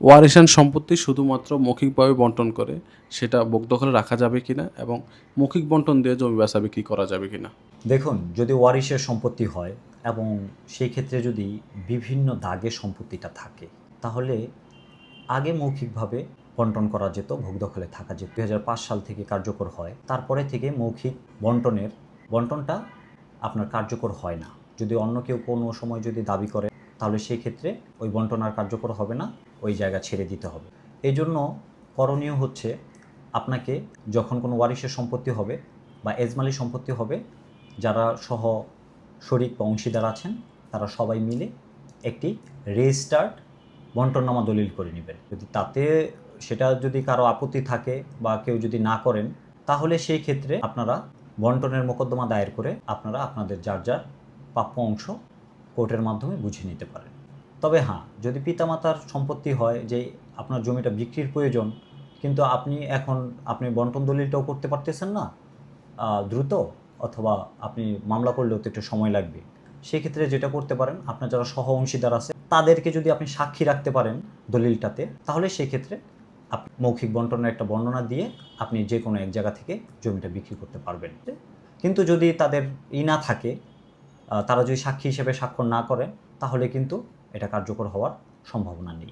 ওয়ারিশান সম্পত্তি শুধুমাত্র মৌখিকভাবে বন্টন করে, সেটা ভোগ দখলে রাখা যাবে কিনা এবং মৌখিক বন্টন দিয়ে জমি বেচা বিক্রি করা যাবে কিনা? দেখুন, যদি ওয়ারিশের সম্পত্তি হয় এবং সেই ক্ষেত্রে যদি বিভিন্ন দাগে সম্পত্তিটা থাকে, তাহলে আগে মৌখিকভাবে বন্টন করা যেত ভোগ দখলে থাকা হাজার পাঁচ সাল থেকে কার্যকর হয়, তারপরে থেকে মৌখিক বন্টনের, বন্টনটা আপনার কার্যকর হয় না। যদি অন্য কেউ কোনো সময় যদি দাবি করে তাহলে সেই ক্ষেত্রে ওই বন্টন আর কার্যকর হবে না, ওই জায়গা ছেড়ে দিতে হবে। এই জন্য করণীয় হচ্ছে আপনাকে যখন কোনো ওয়ারিশের সম্পত্তি হবে বা এজমালি সম্পত্তি হবে, যারা সহ শরিক বা অংশীদার আছেন, তারা সবাই মিলে একটি রেজিস্টার্ড বন্টননামা দলিল করে নেবেন। যদি তাতে সেটা যদি কারও আপত্তি থাকে বা কেউ যদি না করেন, তাহলে সেই ক্ষেত্রে আপনারা বন্টনের মোকদ্দমা দায়ের করে আপনারা আপনাদের যার যার প্রাপ্য অংশ কোর্টের মাধ্যমে বুঝে নিতে পারেন তবে হ্যাঁ যদি পিতামাতার সম্পত্তি হয় যে আপনার জমিটা বিক্রির প্রয়োজন, কিন্তু আপনি এখন আপনি বন্টন দলিলটাও করতে পারতেছেন না দ্রুত, অথবা আপনি মামলা করলেও তো একটু সময় লাগবে, সেক্ষেত্রে যেটা করতে পারেন, আপনার যারা সহ অংশীদার আছে, তাদেরকে যদি আপনি সাক্ষী রাখতে পারেন দলিলটাতে, তাহলে সেক্ষেত্রে আপনি মৌখিক বন্টনের একটা বর্ণনা দিয়ে আপনি যে কোনো এক জায়গা থেকে জমিটা বিক্রি করতে পারবেন। কিন্তু যদি তাদের ই না থাকে তারা যদি সাক্ষী হিসেবে স্বাক্ষর না করে তাহলে কিন্তু এটা কার্যকর হওয়ার সম্ভাবনা নেই।